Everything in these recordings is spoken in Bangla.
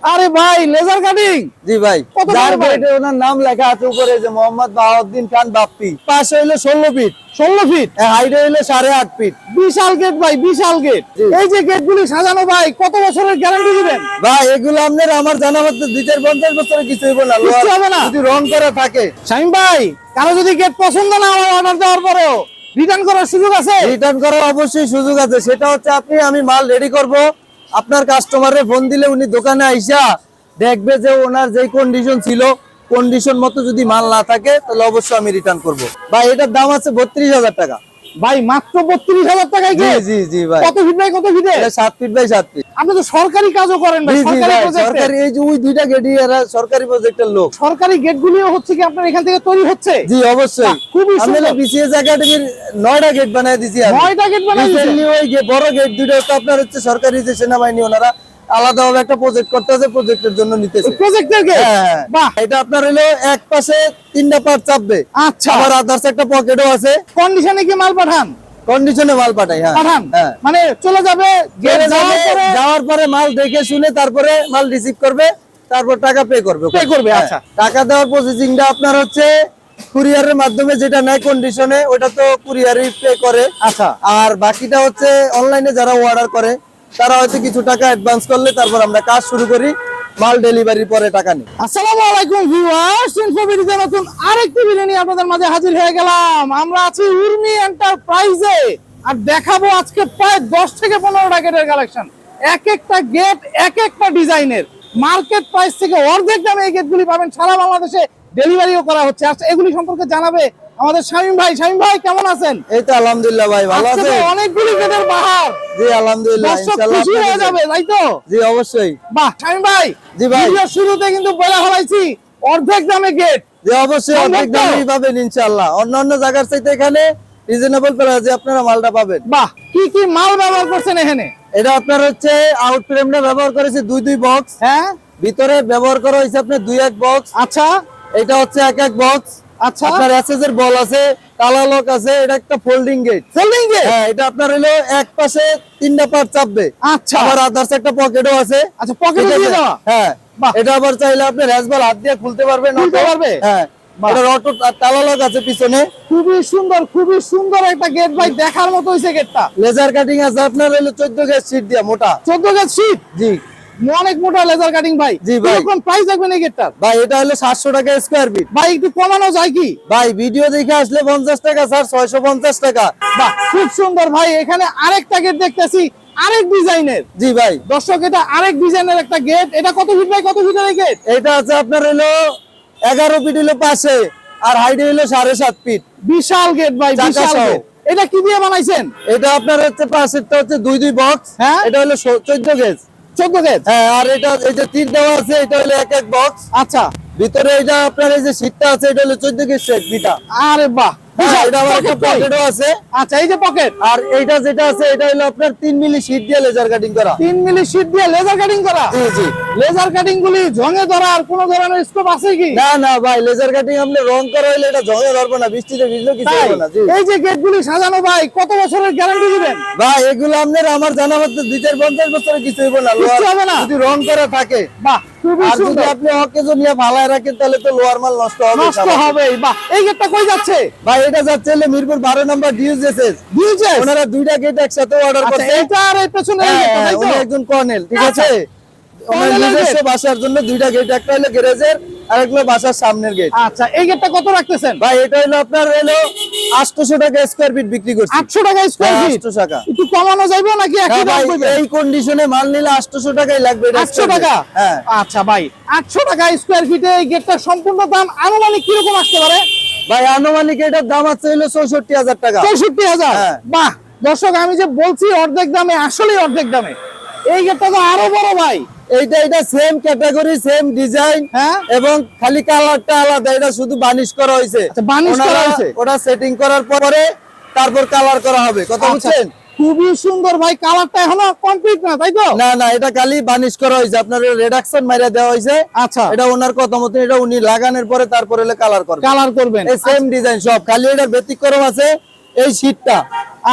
আরে ভাই লেজার কাটিং জি ভাই যার ওনার নাম লেখা আছে উপরে যে মোহাম্মদ বাহাউদ্দিন খান বাপ্পি। পাশে হইল ষোলো ফিট ষোলো ফিট হাইটে হইল সাড়ে আট ফিট বিশাল গেট ভাই বিশাল গেট এই যে গেট গুলি সাজানো ভাই কত বছরের গ্যারান্টি দিবেন? ভাই এগুলো আপনার আমার জানা মতো দুই চার পঞ্চাশ বছরে কিছু হইব না হবে না? যদি রং করা থাকে। ভাই কারও যদি গেট পছন্দ না হয় অর্ডার দেওয়ার পরেও রিটার্ন করার সুযোগ আছে? রিটার্ন করার অবশ্যই সুযোগ আছে। সেটা হচ্ছে আপনি আমি মাল রেডি করব। আপনার কাস্টমারে ফোন দিলে উনি দোকানে আইসা দেখবে যে ওনার যে কন্ডিশন ছিল কন্ডিশন মতো যদি মাল না থাকে, তাহলে অবশ্যই আমি রিটার্ন করব। বা এটার দাম আছে বত্রিশ হাজার টাকা। ভাই মাত্র বত্রিশ হাজার টাকায় জি জি জি ভাই। কত ফিট ভাই কত ফিটে সাত ফিট বাই সাত ফিট আপনি তো সরকারি কাজও করেন ভাই সরকারি ভাই এই যে ওই দুইটা গেটই এরা সরকারি প্রজেক্টের লোক। সরকারি গেট গুলিও হচ্ছে কি আপনার এখান থেকে তৈরি হচ্ছে? জি অবশ্যই। খুবই সুন্দর। বিসিএস একাডেমির নয়টা গেট বানিয়ে দিছি নয়টা গেট বানাইছে Recently ওই যে বড় গেট দুটো তো আপনার হচ্ছে সরকারি যে সেনাবাহিনী ওনারা আলাদাভাবে একটা প্রজেক্ট করতে আছে প্রজেক্টের জন্য নিতেছে। প্রজেক্টের হ্যাঁ। বাহ। এটা আপনার হলো এক পাশে তিনটা পার্ট চাপবে। আচ্ছা। আবার আদার্স একটা পকেটও আছে। কন্ডিশনে কি মাল পাঠান? কন্ডিশনে মাল পাঠাই হ্যাঁ। পাঠান? হ্যাঁ। মানে চলে যাবে যাওয়ার পরে? মাল দেখে শুনে তারপরে মাল রিসিভ করবে তারপর টাকা পে করবে। Pay করবে, আচ্ছা। টাকা দেওয়ার প্রসেসিংটা আপনার হচ্ছে কুরিয়ারের মাধ্যমে যেটা নেয় কন্ডিশনে ওটা তো কুরিয়ারই পে করে। আচ্ছা। আর বাকিটা হচ্ছে অনলাইনে যারা অর্ডার করে তারা হয়তো কিছু টাকা অ্যাডভান্স করলে তারপর আমরা কাজ শুরু করি, মাল ডেলিভারির পরে টাকা নিই। আসসালামু আলাইকুম ভিউয়ার্স ইনফোবিডিতে নতুন আরেকটি ভিডিও নিয়ে আপনাদের মাঝে হাজির হয়ে গেলাম। আমরা আছি উর্মি এন্টারপ্রাইজে আর দেখাবো আজকে প্রায় দশ থেকে পনেরোটা গেটের কালেকশন এক একটা গেট এক একটা ডিজাইনের। মার্কেট প্রাইস থেকে অর্ধেক দামে এই গেটগুলি পাবেন। সারা বাংলাদেশে ডেলিভারিও করা হচ্ছে। আচ্ছা এগুলি সম্পর্কে জানাবে আমাদের শামীম ভাই শামীম ভাই কেমন আছেন? এই তো আলহামদুলিল্লাহ ভাই ভালো আজকে আছে তো অনেকগুলি গেটের বাহার জি আলহামদুলিল্লাহ ইনশাআল্লাহ খুশি হয়ে যাবে তাই তো? জি অবশ্যই। বাহ শামীম ভাই জি ভাই। ভিডিওর শুরুতে কিন্তু বলে ফেলাইছি অর্ধেক দামে গেট যে অবশ্যই তো? দামই পাবেন ইনশাআল্লাহ। অন্য অন্য জায়গার চাইতে এখানে রিজনেবল প্রাইসে আপনারা মালটা পাবেন। বাহ কি কি মাল ব্যবহার করছেন এখানে? এটা আপনার হচ্ছে আউট ফ্রেমটা ব্যবহার করেছে দুই দুই বক্স হ্যাঁ? ভিতরে ব্যবহার করা হয়েছে আপনার দুই এক বক্স আচ্ছা। এটা হচ্ছে এক এক বক্স আচ্ছা। আপনার এসএস এর বল আছে তালা লক আছে এটা একটা ফোল্ডিং গেট ফোল্ডিং গেট হ্যাঁ এটা আপনার হলো এক পাশে তিনটা পার্ট চাপবে। আচ্ছা। আবার আদার্স একটা পকেটও আছে। আচ্ছা পকেটে দিয়ে? দেওয়া? হ্যাঁ। এটা আবার চাইলে আপনি হ্যাজবল হাত দিয়ে খুলতে পারবেন খুলতে পারবে? হ্যাঁ। অটো তালা লক আছে পিছনে। খুবই সুন্দর খুবই সুন্দর একটা গেট ভাই দেখার মতো হয়েছে গেটটা লেজার কাটিং আছে আপনার হলো চোদ্দ গেজ সিট দিয়া মোটা। চোদ্দ গেট শীত জি। অনেক মোটা লেজার কাটিং ভাই। জি ভাই। কীরকম প্রাইস রাখবেন এই গেটটার ভাই এটা হলো সাতশো টাকা স্কোয়ার ফিট ভাই একটু কমানো যায় কি? ভাই ভিডিও দেখে আসলে পঞ্চাশ টাকা স্যার ছয়শো পঞ্চাশ টাকা। বাহ খুব সুন্দর ভাই এখানে আরেকটা গেট দেখতেছি আরেক ডিজাইনের জি ভাই। দর্শক এটা আরেক ডিজাইনের একটা গেট এটা কত ফিট ভাই কত ফিটের গেট এটা আছে আপনার হলো এগারো ফিট হলো পাশে আর হাইট হলো সাড়ে সাত ফিট বিশাল গেট ভাই বিশাল গেট এটা কি দিয়ে বানাইছেন? এটা আপনার হচ্ছে পাশেরটা হচ্ছে দুই দুই বক্স হ্যাঁ। এটা হলো চোদ্দ গেজ চোদ্দ গেজ হ্যাঁ আর এটা এই যে তীর দেওয়া আছে এটা হলো এক এক বক্স আচ্ছা। ভিতরে এটা আপনার এই যে সিটটা আছে এটা হলো চোদ্দ গেজ সেট বিটা আরে বাহ! হ্যাঁ, আচ্ছা এই যে পকেট আর এইটা যেটা আছে এটা হলো আপনার তিন মিলি দিয়ে লেজার কাটিং করা। তিন মিলি দিয়ে লেজার কাটিং করা? জি জি। লেজার কাটিং গুলি ঝঙে ধরার কোন ধরনের স্কোপ আছে কি? না না ভাই লেজার কাটিং আপনি রং করা হইলে এটা ধরবে না বৃষ্টিতে ভিজলেও কিছু হবে না এই যে গেট গুলি সাজানো ভাই কত বছরের গ্যারান্টি দিবেন? ভাই এগুলো আপনার আমার জানা মতো দুই চার পঞ্চাশ বছরে কিছু হইব না হবে না? যদি রং করা থাকে। বাহ। খুবই আর যদি সুন্দর। আপনি অকেজো নিয়ে রাখেন তাহলে তো লোয়ার মাল নষ্ট হবে নষ্ট হবে বাহ এই গেটটা কই যাচ্ছে? ভাই এটা যাচ্ছে হলো মিরপুর নম্বর ওনারা দুইটা গেট একসাথে অর্ডার আচ্ছা করছে। এইটা আর এই পেছনে এই হ্যাঁ, গেটটা, একজন কর্নেল ঠিক। আছে। নিজস্ব বাসার জন্য দুইটা গেট একটা হলো গ্যারেজের আর একটা বাসার সামনের গেট আচ্ছা এই গেটটা কত রাখতেছেন? ভাই এটা হলো আপনার হলো টাকা স্কোয়ার ফিট বিক্রি করছি। আটশো টাকা স্কোয়ার হ্যাঁ, ফিট 800 টাকা। একটু কমানো যাবে নাকি একই দাম ভাই এই কন্ডিশনে মাল নিলে আটশোশো টাকাই লাগবে। টাকা? হ্যাঁ। আচ্ছা ভাই আটশো টাকা স্কোয়ার ফিটে এই গেটটার সম্পূর্ণ দাম আনুমানিক আসতে পারে? ভাই আনুমানিক এটার দাম আছে হলো টাকা। চৌষট্টি হাজার? হ্যাঁ। বাহ দর্শক আমি যে বলছি অর্ধেক দামে আসলে অর্ধেক দামে। এই গেটটা তো আরও বড় ভাই। এইটা এটা সেম ক্যাটাগরি সেম ডিজাইন হ্যাঁ? এবং খালি কালারটা আলাদা এটা শুধু বানিশ করা হয়েছে। আচ্ছা, বার্নিশ করা হয়েছে। ওটা সেটিং করার পরে তারপর কালার করা হবে। কথা আচ্ছা, বুঝছেন? খুবই সুন্দর ভাই কালারটা এখনও কমপ্লিট না তাই তো? না না এটা খালি বানিশ করা হয়েছে। আপনার রিডাকশন মাইরা দেওয়া হয়েছে। আচ্ছা। এটা ওনার কথা মতো এটা উনি লাগানোর পরে তারপরে কালার করবে কালার করবেন। সেম ডিজাইন সব খালি এটার ব্যতিক্রম আছে এই শীটটা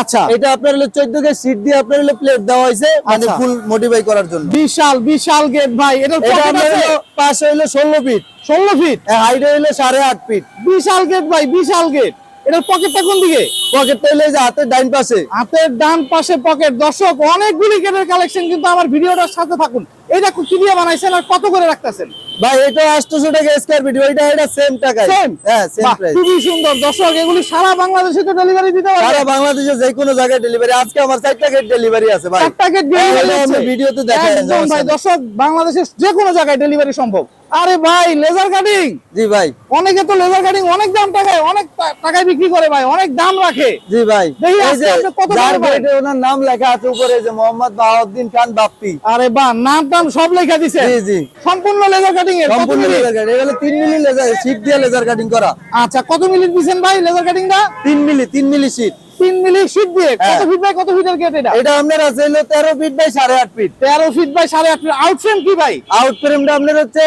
আচ্ছা। এটা আপনার হলো চোদ্দ কে শীট দিয়ে আপনার হলো প্লেট দেওয়া হয়েছে মানে আচ্ছা। ফুল মডিফাই করার জন্য। বিশাল বিশাল গেট ভাই। এটা হলো পাশে হইল ষোলো ফিট ষোলো ফিট হাইট সাড়ে আট ফিট বিশাল গেট ভাই বিশাল গেট এটার পকেটটা কোন দিকে? পকেটটা যে হাতের পাশে। হাতের ডান পাশে পকেট দর্শক অনেকগুলি গেটের কালেকশন কিন্তু আমার ভিডিওটার সাথে থাকুন। এটা কি দিয়ে বানাইছেন আর কত করে রাখতেছেন? ভাই এটা আটশোশো টাকা স্কোয়ার ফিট ওইটা এটা সেম টাকায়। সেম হ্যাঁ সেম প্রাইস খুবই সুন্দর। দর্শক এগুলি সারা বাংলাদেশে তো ডেলিভারি দিতে সারা বাংলাদেশে যে কোনো জায়গায় ডেলিভারি আজকে আমার ডেলিভারি আছে ভাই। ডেলিভারি ভিডিওতে একদম ভাই দর্শক বাংলাদেশের যে কোনো জায়গায় ডেলিভারি সম্ভব। আরে ভাই লেজার কাটিং জি ভাই। অনেকে তো লেজার কাটিং অনেক দাম টাকায় অনেক টাকায় বিক্রি করে ভাই অনেক দাম রাখে। জি ভাই। এই যে কত টাকা ওনার নাম লেখা আছে উপরে যে মোহাম্মদ বাহাউদ্দিন খান বাপ্পি। আরে বাহ নাম টাম সব লেখা দিছে। জি জি। সম্পূর্ণ লেজার কাটিং এর সম্পূর্ণ? লেজার কাটিং এগুলো তিন মিলি লেজার শীট দিয়ে লেজার কাটিং করা। আচ্ছা কত মিনিট দিছেন ভাই লেজার কাটিংটা তিন মিলি তিন মিলি শীট তিন মিনিট শীট দিয়ে। কত হ্যাঁ। ফিট বাই কত ফিটের গেট এটা? এটা আপনার আছে হলো তেরো ফিট বাই সাড়ে আট ফিট তেরো ফিট বাই সাড়ে আট ফিট আউট ফ্রেম কি ভাই? আউট ফ্রেমটা আপনার হচ্ছে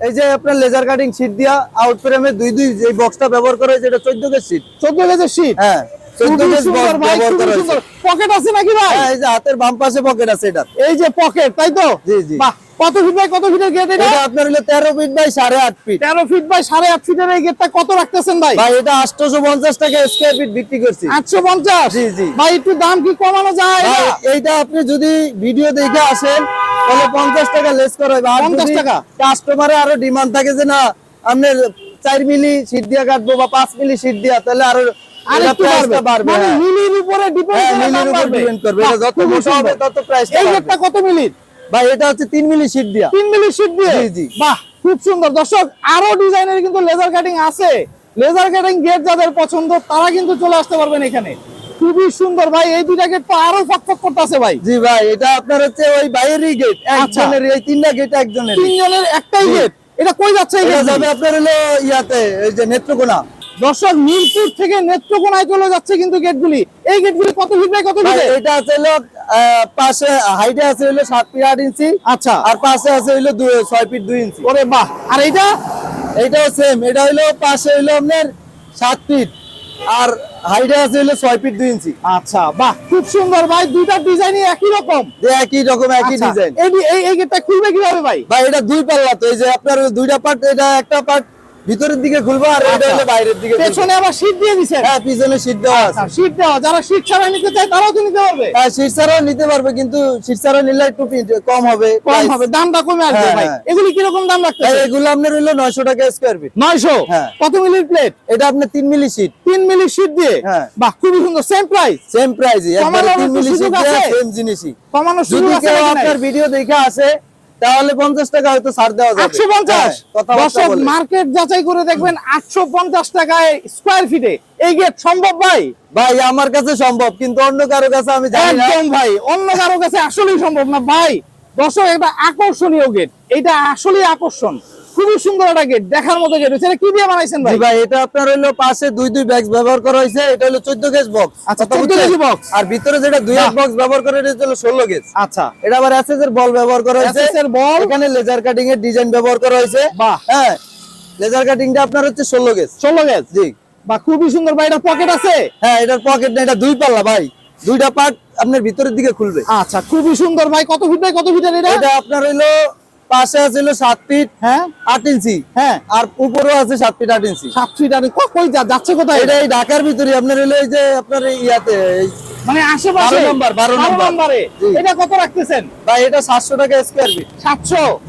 এই যে আপনার লেজার কাটিং শীট দিয়া আউট ফ্রেমে দুই দুই যে বক্সটা ব্যবহার করা হয়েছে এটা চোদ্দ গেজ শীট চোদ্দ গেজের শীট হ্যাঁ। চোদ্দ খুবই গেজ সুন্দর ভাই ব্যবহার খুবই করা হয়েছে সুন্দর। পকেট আছে নাকি ভাই? এই যে হাতের বাম পাশে পকেট আছে এটা এই যে পকেট তাই তো? জি, জি। কত ফিট বাই কত ফিটের গেট এটা? এটা আপনার হলো তেরো ফিট বাই ফিট তেরো ফিট বাই সাড়ে আট ফিটের এই গেটটা কত রাখতেছেন ভাই? ভাই এটা আটশোশো পঞ্চাশ টাকা স্কোয়ার ফিট বিক্রি করছি। আটশো পঞ্চাশ জি, জি। ভাই একটু দাম কি কমানো যায়? ভাই, এইটা আপনি যদি ভিডিও দেখে আসেন তাহলে পঞ্চাশ টাকা লেস করা হবে। আর 50 যদি টাকা? কাস্টমারে আরও ডিমান্ড থাকে যে না আপনার চার মিলি শীট দিয়া কাটবো বা পাঁচ মিলি শীট দিয়া তাহলে আরও মানে হ্যাঁ। মিলির উপরে ডিপেন্ড হ্যাঁ, করে মিলির দাম উপর বাড়বে। depend করবে। এটা যত মোটা হবে তত price এই বাড়বে। কত মিনিট ভাই এটা হচ্ছে তিন মিলি শীট দিয়া। তিন মিলি শীট দিয়ে? জি, জি। বাহ খুব সুন্দর। দর্শক আরও ডিজাইনের কিন্তু লেজার কাটিং আছে। লেজার কাটিং গেট যাদের পছন্দ তারা কিন্তু চলে আসতে পারবেন এখানে। খুবই সুন্দর। ভাই এই দুইটা গেট তো আরও ফকফক করতেছে ভাই। জি ভাই এটা আপনার হচ্ছে ওই বাইরেরই গেট আচ্ছা। একজনের এই তিনটা গেট একজনের। তিনজনের একটাই গেট এটা কই যাচ্ছে এটা যাবে আপনার হলো ইয়াতে এই যে নেত্রকোনা। দর্শক মিরপুর থেকে নেত্রকোনায় চলে যাচ্ছে কিন্তু গেটগুলি। এই গেটগুলি কত ফিট বাই কত ফিট? এটা আছে হলো পাশে হাইটে আছে হলো সাত ফিট আট ইঞ্চি আচ্ছা। আর পাশে আছে হইল ছয় ফিট দুই ইঞ্চি। ওরে বাহ! আর এইটা? এইটাও সেম এটা হইল পাশে হইল আপনার সাত ফিট আর হাইটে আছে হইল ছয় ফিট দুই ইঞ্চি। আচ্ছা বাহ! খুব সুন্দর ভাই দুইটা ডিজাইনই একই রকম। যে একই রকম একই আচ্ছা, ডিজাইন এই এই এই গেটটা খুলবে কীভাবে ভাই? ভাই এটা দুই পাল্লা তো এই যে আপনার দুইটা পার্ট এটা একটা পার্ট ভিতরের দিকে খুলবো আর এটা আচ্ছা। হলো বাইরের দিকে পেছনে আবার শীট দিয়ে দিছেন? হ্যাঁ পিছনে শীট দেওয়া আছে। শীট দেওয়া। যারা শীট ছাড়া নিতে চায় তারাও তো নিতে পারবে। হ্যাঁ শীট ছাড়াও নিতে পারবে কিন্তু শীট ছাড়াও নিলে একটু কম হবে কম হবে। দামটা কমে আসবে হ্যাঁ, ভাই। হ্যাঁ। এগুলি কীরকম দাম ভাই রাখতেছে এগুলো আপনার হইল নয়শো টাকা স্কোয়ার ফিট নয়শো? হ্যাঁ। কত মিলির প্লেট এটা আপনার তিন মিলি শীট তিন মিলি শীট দিয়ে? হ্যাঁ। বাহ খুবই সুন্দর। সেম প্রাইস সেম প্রাইসই একবারে কমানোর তিন একটু মিলি সুযোগ শীট সেম জিনিসই। কমানো শুরু আছে? আপনার ভিডিও দেখে আসে তাহলে পঞ্চাশ টাকা হয়তো ছাড় দেওয়া যাবে। আটশো পঞ্চাশ? হ্যাঁ, দর্শক মার্কেট যাচাই করে দেখবেন আটশো পঞ্চাশ টাকায় স্কোয়ার ফিটে এই গেট সম্ভব ভাই? ভাই আমার কাছে সম্ভব কিন্তু অন্য কারও কাছে আমি জানি একদম ভাই অন্য কারও কাছে আসলেই সম্ভব না ভাই। দর্শক এটা আকর্ষণীয় গেট এটা আসলেই আকর্ষণ। খুবই সুন্দর একটা গেট দেখার মতো গেট এটা কি দিয়ে বানাইছেন ভাই? ভাই এটা আপনার হইল পাশে দুই দুই ব্যাগ ব্যবহার করা হয়েছে। এটা হলো চোদ্দ গেজ বক্স আচ্ছা, 14 কেজি box। আর ভিতরে যেটা দুই এক বক্স ব্যবহার করে এটা হলো ষোলো গেজ আচ্ছা। এটা আবার এসএস এর বল ব্যবহার করা হয়েছে। SS এর বল। এখানে লেজার কাটিং এর ডিজাইন ব্যবহার করা হয়েছে। বাহ। হ্যাঁ লেজার কাটিংটা আপনার হচ্ছে ষোলো গেজ ষোলো গেজ জি। বা খুবই সুন্দর ভাই এটা পকেট আছে? হ্যাঁ এটার পকেট না এটা দুই পাল্লা ভাই। দুইটা পার্ট আপনার ভিতরের দিকে খুলবে। আচ্ছা খুবই সুন্দর ভাই কত ফিট বাই কত এটা? এটা আপনার হইল পাশে আছে সাত ফিট হ্যাঁ। আট ইঞ্চি। হ্যাঁ। আর উপরেও আছে সাত ফিট আট ইঞ্চি। সাত ফিট আট কই যাচ্ছে কোথায়? এটা এই ঢাকার ভিতরে আপনার হলো এই যে আপনার ইয়াতে এই মানে আশেপাশে বারো নম্বর, বারো নম্বর। নম্বরে। এটা কত রাখতেছেন? ভাই এটা সাতশো টাকা স্কোয়ার ফিট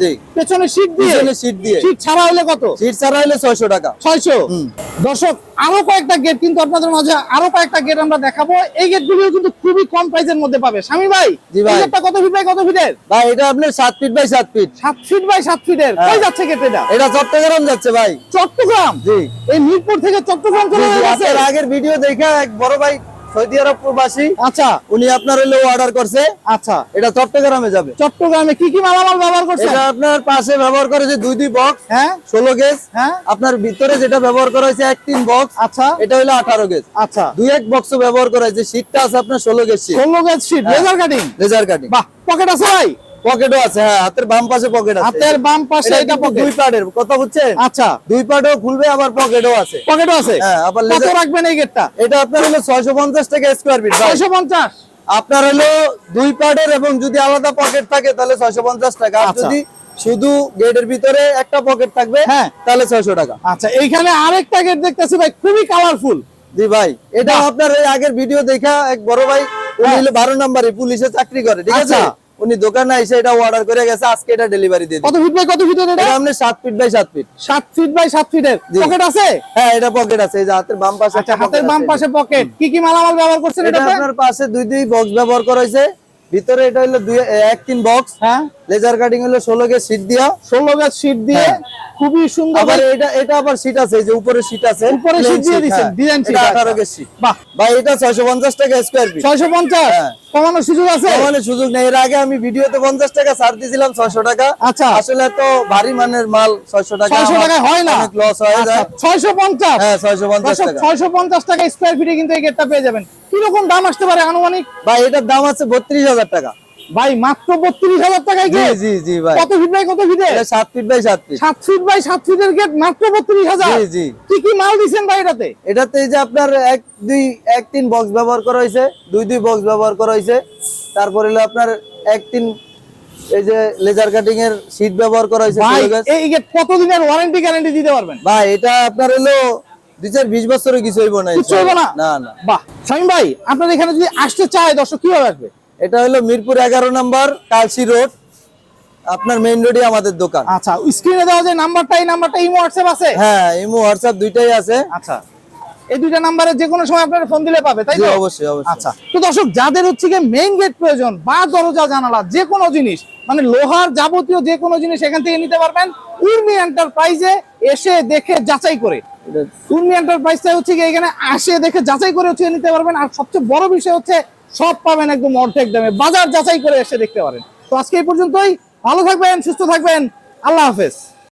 জি। পেছনে শীট দিয়ে? পিছনে শীট দিয়ে। শীট ছাড়া হলে কত? শীট ছাড়া হলে ছয়শো টাকা। ছয়শো? হুম। দর্শক আরও কয়েকটা গেট কিন্তু আপনাদের মাঝে আরও কয়েকটা গেট আমরা দেখাবো। এই কিন্তু খুবই কম প্রাইসের মধ্যে পাবে। স্বামী ভাই জি ভাই। এই কত ফিট বাই কত ফিটের ভাই এটা আপনার সাত ফিট বাই সাত ফিট সাত ফিট বাই সাত ফিটের হ্যাঁ। কই যাচ্ছে গেট এটা এটা চট্টগ্রাম যাচ্ছে ভাই। চট্টগ্রাম? জি। এই মিরপুর থেকে চট্টগ্রাম চলে যাচ্ছে আগের ভিডিও দেখে এক বড় ভাই সৌদি আরব প্রবাসী। আচ্ছা। উনি আপনার হলো অর্ডার করছে। আচ্ছা। এটা চট্টগ্রামে যাবে। চট্টগ্রামে কি কি মালামাল ব্যবহার করছে এটা আপনার পাশে ব্যবহার করেছে দুই দুই বক্স হ্যাঁ। ষোলো গেজ হ্যাঁ। আপনার ভিতরে যেটা ব্যবহার করা হয়েছে এক তিন বক্স আচ্ছা। এটা হলো আঠারো গেজ আচ্ছা। দুই এক বক্স ব্যবহার করা হয়েছে। শীতটা আছে আপনার ষোলো গেজ শীত ষোলো গেজ হ্যাঁ। লেজার কাটিং লেজার কাটিং বাহ পকেট আছে ভাই। পকেটও আছে হ্যাঁ হাতের বাম পাশে পকেট আছে। হাতের বাম পাশে এটা পকেট। দুই পার্টের কথা বুঝছেন? আচ্ছা। দুই পার্টও খুলবে আবার পকেটও আছে। পকেটও আছে? হ্যাঁ, আবার কত রাখবেন এই গেটটা? এটা আপনার হলো ছয়শো পঞ্চাশ টাকা স্কোয়ার ফিট ভাই। ছয়শো পঞ্চাশ? আপনার হলো দুই পার্টের এবং যদি আলাদা পকেট থাকে তাহলে ছয়শো পঞ্চাশ টাকা। আর আচ্ছা। যদি শুধু গেটের ভিতরে একটা পকেট থাকবে হ্যাঁ। তাহলে ছয়শো টাকা। আচ্ছা এইখানে আরেকটা গেট দেখতেছি ভাই খুবই কালারফুল জি ভাই এটা আপনার এই আগের ভিডিও দেখা এক বড় ভাই উনি হলো বারো নম্বরে পুলিশে চাকরি করে ঠিক আছে? হ্যাঁ। আচ্ছা। উনি দোকানে এসে এটা অর্ডার করে গেছে আজকে এটা ডেলিভারি দিয়ে কত ফিট বাই কত ফিট এটা এটা আপনি 7 feet by 7 feet 7 feet by 7 ফিটের এর পকেট আছে? হ্যাঁ এটা পকেট আছে এই যে হাতের বাম পাশে আচ্ছা হাতের বাম পাশে পকেট কি কি মালামাল ব্যবহার করছেন এটা আপনার পাশে দুই দুই বক্স ব্যবহার করা হয়েছে। ভিতরে এটা হলো দুই এক তিন বক্স হ্যাঁ। লেজার কাটিং হলো ষোলো গে সিট দিয়া। ষোলো গাছ শীট দিয়ে হ্যাঁ। খুবই সুন্দর আবার এটা এটা আবার সিট আছে যে উপরে সিট আছে। উপরে sheet দিয়ে sheet, দিছেন, হ্যাঁ। design sheet, আচ্ছা। আঠারো গে সিট বাহ। ভাই এটা ছয়শো পঞ্চাশ টাকা স্কোয়ার ফিট ছয়শো পঞ্চাশ? হ্যাঁ। কমানোর সুযোগ আছে? কমানোর সুযোগ নেই। এর আগে আমি ভিডিওতে পঞ্চাশ টাকা ছাড় দিয়েছিলাম ছয়শো টাকা। আচ্ছা। আসলে এত ভারী মানের মাল ছয়শো টাকা ছয়শো আমার টাকায় হয় না? অনেক লস হয়ে যায়। ছয়শো পঞ্চাশ? হ্যাঁ ছয়শো পঞ্চাশ টাকা। ছয়শো পঞ্চাশ টাকা স্কোয়ার ফিটে কিন্তু এই গেটটা পেয়ে যাবেন। কীরকম দাম আসতে পারে আনুমানিক? ভাই এটার দাম আছে বত্রিশ হাজার টাকা। ভাই মাত্র বত্রিশ হাজার টাকায় গেট জি জি ভাই। কত ফিট বাই কত ফিটে সাত ফিট বাই সাত ফিট সাত ফিট বাই সাত ফিটের গেট মাত্র বত্রিশ হাজার? জি জি। কি কি মাল দিচ্ছেন ভাই এটাতে? এটাতে এই যে আপনার এক দুই এক তিন বক্স ব্যবহার করা হয়েছে দুই দুই বক্স ব্যবহার করা হয়েছে। তারপর হলো আপনার এক তিন এই যে লেজার কাটিং এর শীট ব্যবহার করা হয়েছে। এই গেট কতদিনের ওয়ারেন্টি গ্যারান্টি দিতে পারবেন? ভাই এটা আপনার হলো দুই চার বিশ বছরে কিছু হইব না না? বাহ ভাই আপনার এখানে যদি আসতে চায় দর্শক কীভাবে আসবে? এটা হলো মিরপুর এগারো নাম্বার কালসি রোড। আপনার মেইন রোডে আমাদের দোকান। আচ্ছা স্ক্রিনে দেওয়া যে নাম্বারটা এই নাম্বারটা ইমো হোয়াটসঅ্যাপ আছে? হ্যাঁ ইমো হোয়াটসঅ্যাপ দুইটাই আছে। আচ্ছা। এই দুইটা নাম্বারে যে কোনো সময় আপনারা ফোন দিলে পাবে তাই তো? অবশ্যই অবশ্যই। আচ্ছা তো দর্শক যাদের হচ্ছে গিয়ে মেইন গেট প্রয়োজন বা দরজা জানালা যে কোনো জিনিস মানে লোহার যাবতীয় যে কোনো জিনিস এখান থেকে নিতে পারবেন উর্মি এন্টারপ্রাইজে এসে দেখে যাচাই করে। উর্মি এন্টারপ্রাইজটা হচ্ছে গিয়ে এখানে আসে দেখে যাচাই করে হচ্ছে নিতে পারবেন। আর সবচেয়ে বড় বিষয় হচ্ছে সব পাবেন একদম অর্ধেক দামে। বাজার যাচাই করে এসে দেখতে পারেন। তো আজকে এই পর্যন্তই। ভালো থাকবেন, সুস্থ থাকবেন। আল্লাহ হাফেজ।